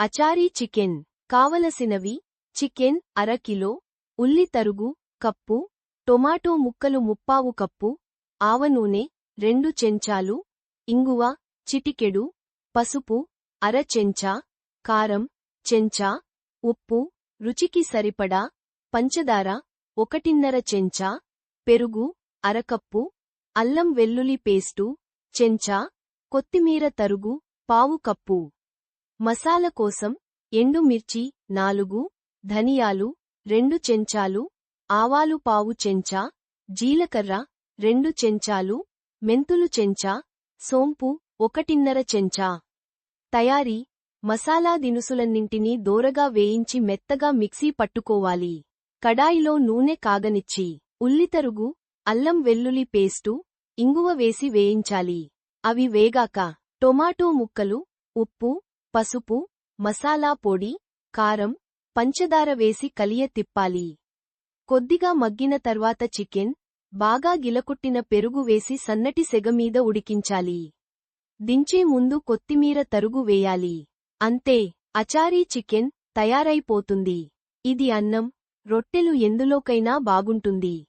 Achari chicken కావలసినవి chicken అర kilo ఉల్లి తరుగు కప్పు టొమాటో ముక్కలు ముప్పావు కప్పు ఆవనూనె రెండు చెంచాలు ఇంగువ చిటికెడు పసుపు అర చెంచా కారం చెంచా ఉప్పు రుచికి సరిపడా పంచదార ఒకటిన్నర చెంచా పెరుగు అరకప్పు అల్లం వెల్లుల్లి పేస్టు చెంచా కొత్తిమీర తరుగు పావు కప్పు. మసాల కోసం ఎండు మిర్చి నాలుగు ధనియాలు రెండు చెంచాలు ఆవాలు పావు చెంచా జీలకర్ర రెండు చెంచాలు మెంతులు చెంచా సోంపు ఒకటిన్నర చెంచా. తయారీ మసాలా దినుసులన్నింటినీ దోరగా వేయించి మెత్తగా మిక్సీ పట్టుకోవాలి. కడాయిలో నూనె కాగనిచ్చి ఉల్లితరుగు అల్లం వెల్లుల్లి పేస్టు ఇంగువ వేసి వేయించాలి. అవి వేగాక టొమాటో ముక్కలు ఉప్పు పసుపు మసాలా పొడి కారం పంచదార వేసి కలియ తిప్పాలి. కొద్దిగా మగ్గిన తర్వాత చికెన్ బాగా గిలకొట్టిన పెరుగు వేసి సన్నటి సెగమీద ఉడికించాలి. దించే ముందు కొత్తిమీర తరుగు వేయాలి. అంతే అచారీ చికెన్ తయారైపోతుంది. ఇది అన్నం రొట్టెలు ఎందులోకైనా బాగుంటుంది.